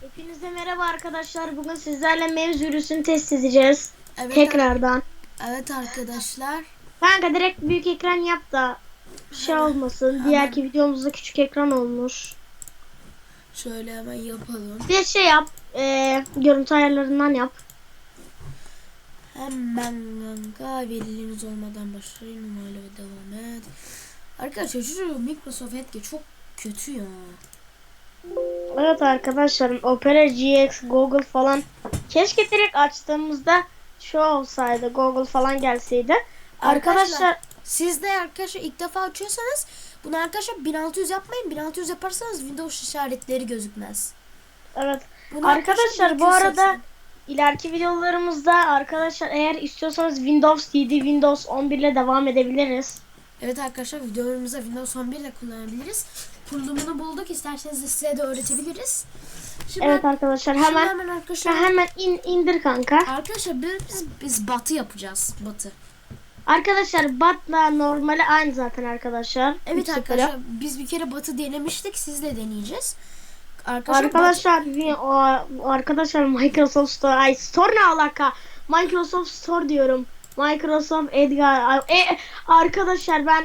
Hepinize merhaba arkadaşlar. Bugün sizlerle mevzu virüsünü test edeceğiz. Evet, Tekrardan. Evet arkadaşlar. Kanka direkt büyük ekran yap da şey olmasın. Diğerki videomuzda küçük ekran olmuş. Şöyle hemen yapalım. Bir şey yap. E, görüntü ayarlarından yap. Hemen kanka veliliniz olmadan başlayın. Numaralı ve devam et. Arkadaşlar şu Microsoft Edge çok kötü ya. Evet arkadaşlar Opera GX, Google falan. Keşke direkt açtığımızda şu olsaydı. Google falan gelseydi. Arkadaşlar Siz de arkadaşlar ilk defa açıyorsanız bunu arkadaşlar 1600 yapmayın. 1600 yaparsanız Windows işaretleri gözükmez. evet. Bunu Arkadaşlar bu 1280. arada ileriki videolarımızda arkadaşlar eğer istiyorsanız Windows 7, Windows 11 ile devam edebiliriz. Evet arkadaşlar videolarımızda Windows 11 ile kullanabiliriz. Kurulumunu bulduk. İsterseniz de size de öğretebiliriz. Şimdi Evet arkadaşlar şimdi hemen hemen arkadaşlar. Hemen in, indir kanka. Arkadaşlar biz, biz, biz batı yapacağız. Batı. Arkadaşlar batla normali aynı zaten arkadaşlar. Evet arkadaşlar biz bir kere batı denemiştik. Siz de deneyeceğiz. Arkadaşlar, Arkadaşlar bir- o, arkadaşlar Microsoft Store ay Store ne alaka? Microsoft Store diyorum. Microsoft Edgar e, arkadaşlar ben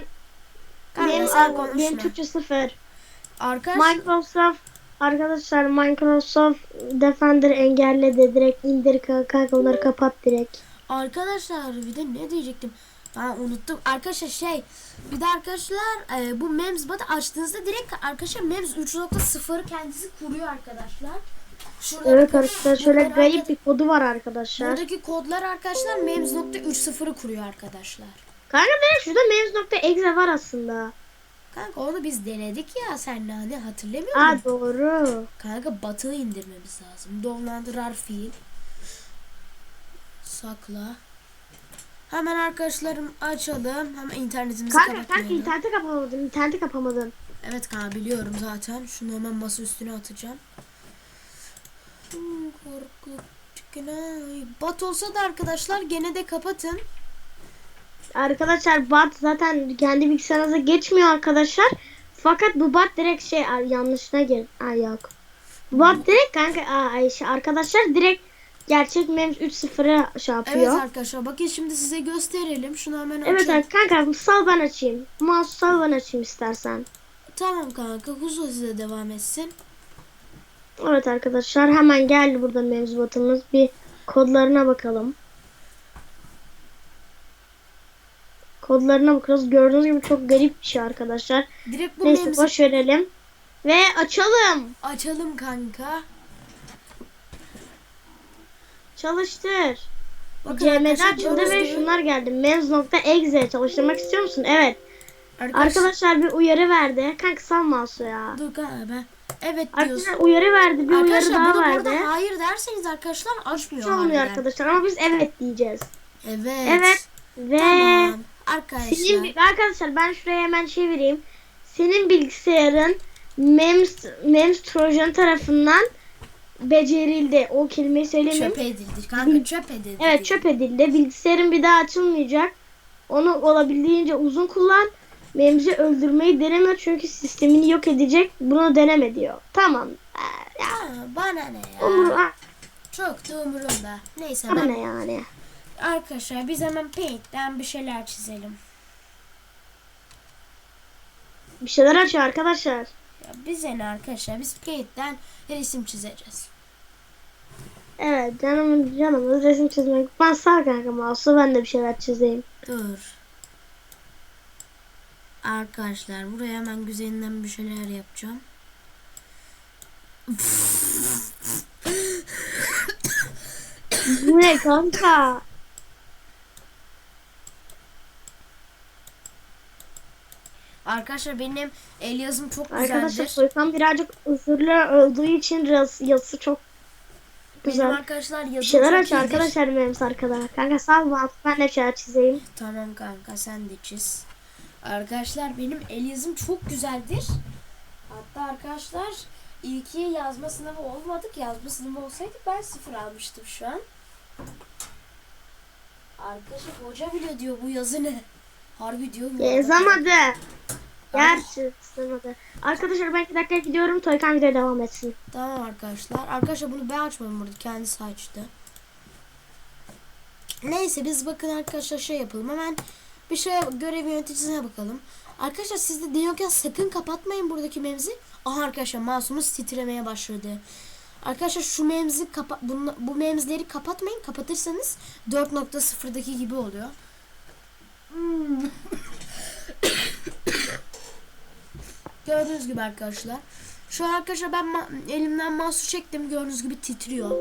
Kanka benim, benim Türkçe sıfır. Arkadaşlar Microsoft arkadaşlar Microsoft Defender engelledi direkt indir kanka onları kapat direkt. arkadaşlar bir de ne diyecektim? Ben unuttum. Arkadaşlar şey bir de arkadaşlar e, bu MEMS batı açtığınızda direkt arkadaşlar MEMS 3.0'ı kendisi kuruyor arkadaşlar. Şurada Evet arkadaşlar şöyle garip bir kodu var arkadaşlar. Buradaki kodlar arkadaşlar MEMS.3.0'ı kuruyor arkadaşlar. Kanka direkt şurada mevzu.exe var aslında. Kanka onu biz denedik ya sen hani hatırlamıyor Aa musun? doğru. Kanka batığı indirmemiz lazım. Dolandırar fiil. Sakla. Hemen arkadaşlarım açalım. Hemen internetimizi Kanka kanka kapatmayalım. interneti kapamadın. interneti kapamadın. Evet kanka biliyorum zaten. Şunu hemen masa üstüne atacağım. Hmm, Korkut çıkına. Bat olsa da arkadaşlar gene de kapatın. Arkadaşlar bat zaten kendi bilgisayarınıza geçmiyor arkadaşlar. Fakat bu bat direkt şey yanlışına gir. Ay yok. Bu bat direkt kanka ay, şey, arkadaşlar direkt gerçek MEMS 3.0'ı şey Evet yapıyor. arkadaşlar bakın şimdi size gösterelim. Şunu hemen Evet, açalım. kanka sal ben açayım. Mouse sal ben açayım istersen. Tamam kanka huzur size devam etsin. Evet arkadaşlar hemen geldi burada mevzuatımız. Bir kodlarına bakalım. Kodlarına bakıyoruz. Gördüğünüz gibi çok garip bir şey arkadaşlar. Direkt bu Neyse boş verelim. Ve açalım. açalım kanka. Çalıştır. Arkadaşlar, açıldı ve şunlar geldi. Mevz.exe çalıştırmak istiyor musun? Evet. Arkadaşlar, Arkadaşlar bir uyarı verdi. Kanka sal mouse'u ya. dur ben. Evet diyorsun. Arkadaşlar uyarı verdi. Bir uyarı Arkadaşlar daha bunu bu verdi. arada hayır derseniz arkadaşlar açmıyor. Hiç olmuyor harbiden. arkadaşlar ama biz evet diyeceğiz. Evet. Evet. Ve Tamam. Arkadaşlar. Senin arkadaşlar ben şuraya hemen çevireyim. Senin bilgisayarın MEMS MEMS Trojan tarafından becerildi. O kelimeyi söylemeyeyim. çöp edildi. Kanka çöp edildi. Evet çöp edildi. Bilgisayarın bir daha açılmayacak. Onu olabildiğince uzun kullan. MEMS'i öldürmeyi deneme çünkü sistemini yok edecek. Bunu deneme diyor. Tamam. Ee, ya, bana ne ya? umur, Çok da umurumda. Neyse bana ben. ne yani. Arkadaşlar biz hemen Paint'ten bir şeyler çizelim. Bir şeyler açıyor arkadaşlar. Ya bize ne arkadaşlar? Biz Paint'ten resim çizeceğiz. Evet canım canımız resim çizmek. Ben sağ kanka mouse'u ben de bir şeyler çizeyim. Dur. Arkadaşlar buraya hemen güzelinden bir şeyler yapacağım. Bu ne kanka? Arkadaşlar benim el yazım çok Arkadaşlar güzeldir. Soykan birazcık özürlü öldüğü için yaz- yazısı çok Benim güzel. arkadaşlar yazım şeyler aç arkadaşlar benim arkada. Kanka sağ ol ben de şeyler çizeyim. Tamam kanka sen de çiz. Arkadaşlar benim el yazım çok güzeldir. Hatta arkadaşlar ilki yazma sınavı olmadık. Yazma sınavı olsaydı ben sıfır almıştım şu an. Arkadaşlar hoca bile diyor bu yazı ne? Harbi diyor mu? Yazamadı. Gerçi sınırda. Arkadaşlar ben 2 dakika gidiyorum. Toykan video devam etsin. Tamam arkadaşlar. Arkadaşlar bunu ben açmadım burada. Kendisi açtı. Neyse biz bakın arkadaşlar şey yapalım. Hemen bir şey görev yöneticisine bakalım. Arkadaşlar siz de diyorken sakın kapatmayın buradaki mevzi. Aha arkadaşlar mouse'umuz titremeye başladı. Arkadaşlar şu memzi kapa bunu, bu memzleri kapatmayın. Kapatırsanız 4.0'daki gibi oluyor. Hmm. Gördüğünüz gibi arkadaşlar. Şu an arkadaşlar ben ma- elimden mouse'u çektim. Gördüğünüz gibi titriyor.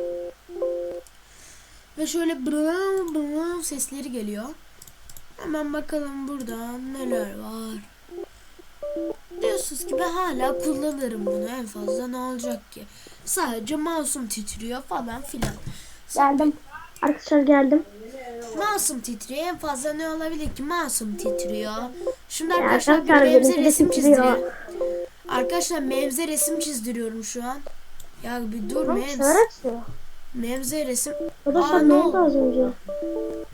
Ve şöyle brrrr brrrr sesleri geliyor. Hemen bakalım burada neler var. Diyorsunuz ki ben hala kullanırım bunu. En fazla ne olacak ki? Sadece mouse'um titriyor falan filan. Geldim. Arkadaşlar geldim. Mouse'um titriyor. En fazla ne olabilir ki? Mouse'um titriyor. Şimdi Ya arkadaşlar bir mevze resim titriyor. çizdiriyorum. Arkadaşlar mevze resim çizdiriyorum şu an. Ya bir dur Bak mevz. şeyler açıyor. Mevze resim. Arkadaşlar ne oldu? oldu az önce?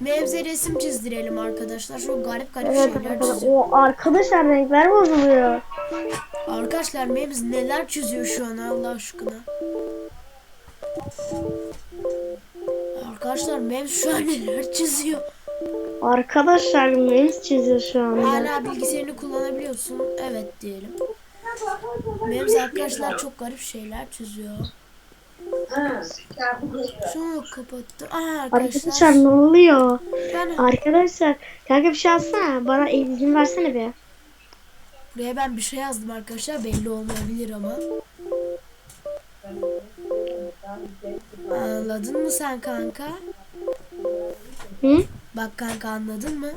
Mevze resim çizdirelim arkadaşlar. Şu garip garip Evet şeyler arkadaşlar. çiziyor. O arkadaşlar renkler bozuluyor. Arkadaşlar Mevz neler çiziyor şu an Allah aşkına. Arkadaşlar Mevz şu an neler çiziyor. Arkadaşlar memes çiziyor şu anda. Hala bilgisayarını kullanabiliyorsun. Evet diyelim. Mevz arkadaşlar çok garip şeyler çiziyor. Şunu kapattım. Aa, Arkadaşlar arkadaşlar. ne oluyor? Ben Arkadaşlar kanka bir şey alsana. Bana izin versene bir. buraya ben bir şey yazdım arkadaşlar. Belli olmayabilir ama. Anladın mı sen kanka? Hı? Bak kanka anladın mı?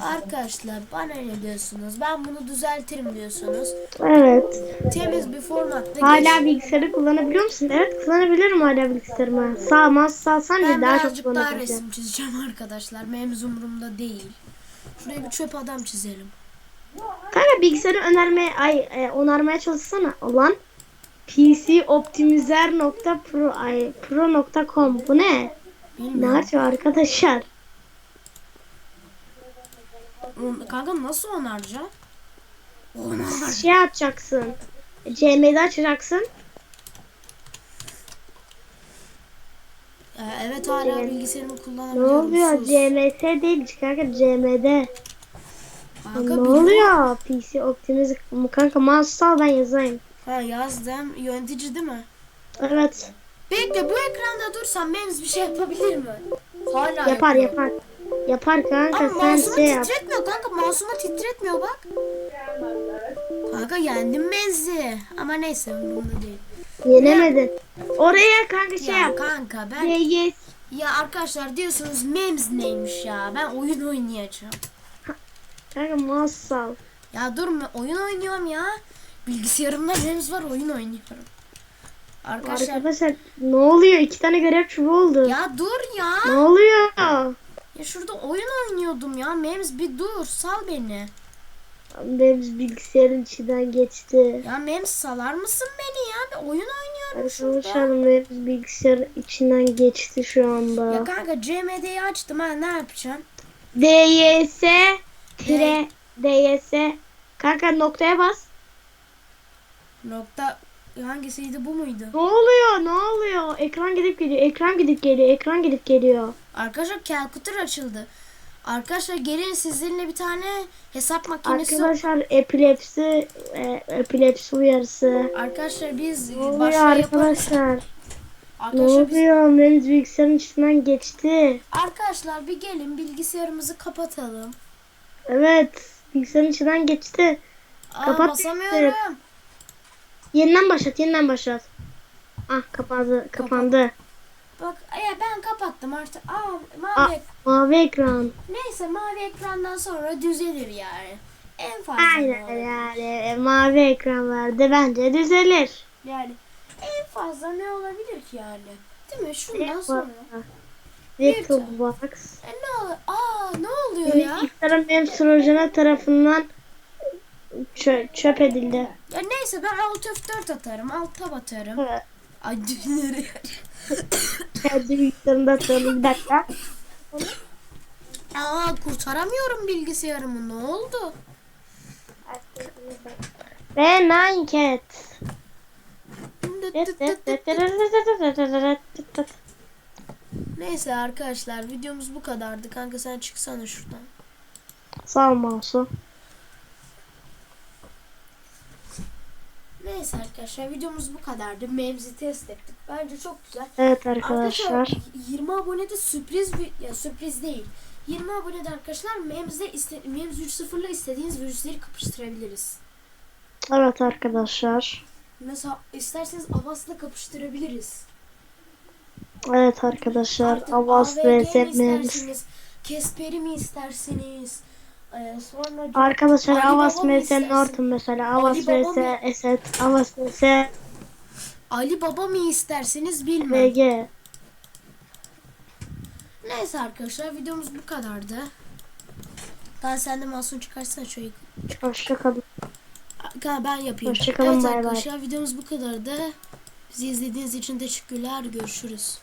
Arkadaşlar bana ne diyorsunuz? Ben bunu düzeltirim diyorsunuz. Evet. Temiz bir formatta Hala bilgisayarı kullanabiliyor musun? Evet kullanabilirim hala bilgisayarımı. Sağ mouse salsan Ben da daha çok birazcık daha kullanabilirim. resim çizeceğim arkadaşlar. Benim umurumda değil. Şuraya bir çöp adam çizelim. Kanka bilgisayarı önermeye, ay e, onarmaya çalışsana. Ulan pcoptimizer.pro ay pro.com bu ne? Ne açıyor arkadaşlar? Kanka nasıl onaracağım? Onar. Şey açacaksın. CM'de açacaksın. Ee, evet hala bilgisayarımı Ne kullanabiliyorum. oluyor? Sus. CMS değil kanka CM'de. Kanka ne bilmiyorum. oluyor? PC Optimizer. Kanka mouse sal ben yazayım. Ha yazdım. Yönetici değil mi? Evet. Bekle bu ekranda dursam Mems bir şey yapabilir mi? Hala Yapar yapıyor. yapar. Yapar kanka Ama sen mouse'umu şey yap. titretmiyor kanka. Mouse'umu titretmiyor bak. Kanka yendim Menz'i. Ama neyse umurumda değil. Yenemedin. Oraya kanka şey ya yap. kanka ben... Yes. Ya arkadaşlar diyorsunuz Mems neymiş ya? Ben oyun oynayacağım. Kanka mouse sal. Ya dur mu? Oyun oynuyorum ya. Bilgisayarımda Mems var oyun oynuyorum. Arkadaşlar Arkadaşlar ne oluyor? İki tane görev çubuğu oldu. ya dur ya. Ne oluyor? Ya şurada oyun oynuyordum ya. Mems bir dur sal beni. Benim bilgisayarın içinden geçti. Ya Mems salar mısın beni ya? Bir oyun oynuyorum Arkadaşlar şurada. benim bilgisayar içinden geçti şu Ya anda. kanka CMD'yi açtım ha ne yapacağım? DYS tire DYS Kanka noktaya bas. Nokta hangisiydi bu muydu? Ne oluyor? Ne oluyor? Ekran gidip geliyor. Ekran gidip geliyor. Ekran gidip geliyor. Arkadaşlar Calcutta açıldı. Arkadaşlar gelin sizinle bir tane hesap makinesi. Arkadaşlar epilepsi e, epilepsi uyarısı. Arkadaşlar biz Ne oluyor yaparız. arkadaşlar? Ne Arkadaşlar biz oluyor? Benim bilgisayarın içinden geçti. Arkadaşlar bir gelin bilgisayarımızı kapatalım. Evet. Bilgisayarın içinden geçti. Aa, Kapat basamıyorum. Yeniden başlat. Yeniden başlat. Ah kapandı. Kapandı. Bak ya ben kapattım artık. Aa mavi Ah, ek- mavi ekran. Neyse mavi ekrandan sonra düzelir yani. En fazla ne Aynen yani. E, Mavi ekran vardı. Bence düzelir. Yani en fazla ne olabilir ki yani? Değil mi? Şundan sonra. VirtualBox. E ne olur? Aa ne oluyor ya? benim sunucuna tarafından çö- çöp edildi. Ya neyse ben alt F4 atarım. Alt tab atarım. Evet. Ay nereye? Kendi bilgisayarımda atıyorum. Bir dakika. Aa kurtaramıyorum bilgisayarımı. Ne oldu? Ve Nine Cat. Neyse arkadaşlar videomuz bu kadardı. Kanka sen çıksana şuradan. Sağ ol mouse'u. Neyse arkadaşlar videomuz bu kadardı. Memzi test ettik. Bence çok güzel. Evet arkadaşlar. Arkadaşlar 20 abonede sürpriz bir ya sürpriz değil. 20 abonede arkadaşlar Memz'de iste, Mems 3.0'la istediğiniz virüsleri kapıştırabiliriz. Evet arkadaşlar. Mesela isterseniz Avas'la kapıştırabiliriz. Evet arkadaşlar. Artık vs Mems. istersiniz? Kesper'i mi istersiniz? Ee, sonra Arkadaşlar mı vs? Norton mesela. Baba vs? Esed. Avaz vs Ali Baba mı isterseniz bilmem. VG. Neyse arkadaşlar videomuz bu kadardı. Daha sen de masum çıkarsan şöyle. Hoşçakalın. Ha, ben yapayım. Hoşçakalın, evet bay bay. arkadaşlar videomuz bu kadardı. Bizi izlediğiniz için teşekkürler. Görüşürüz.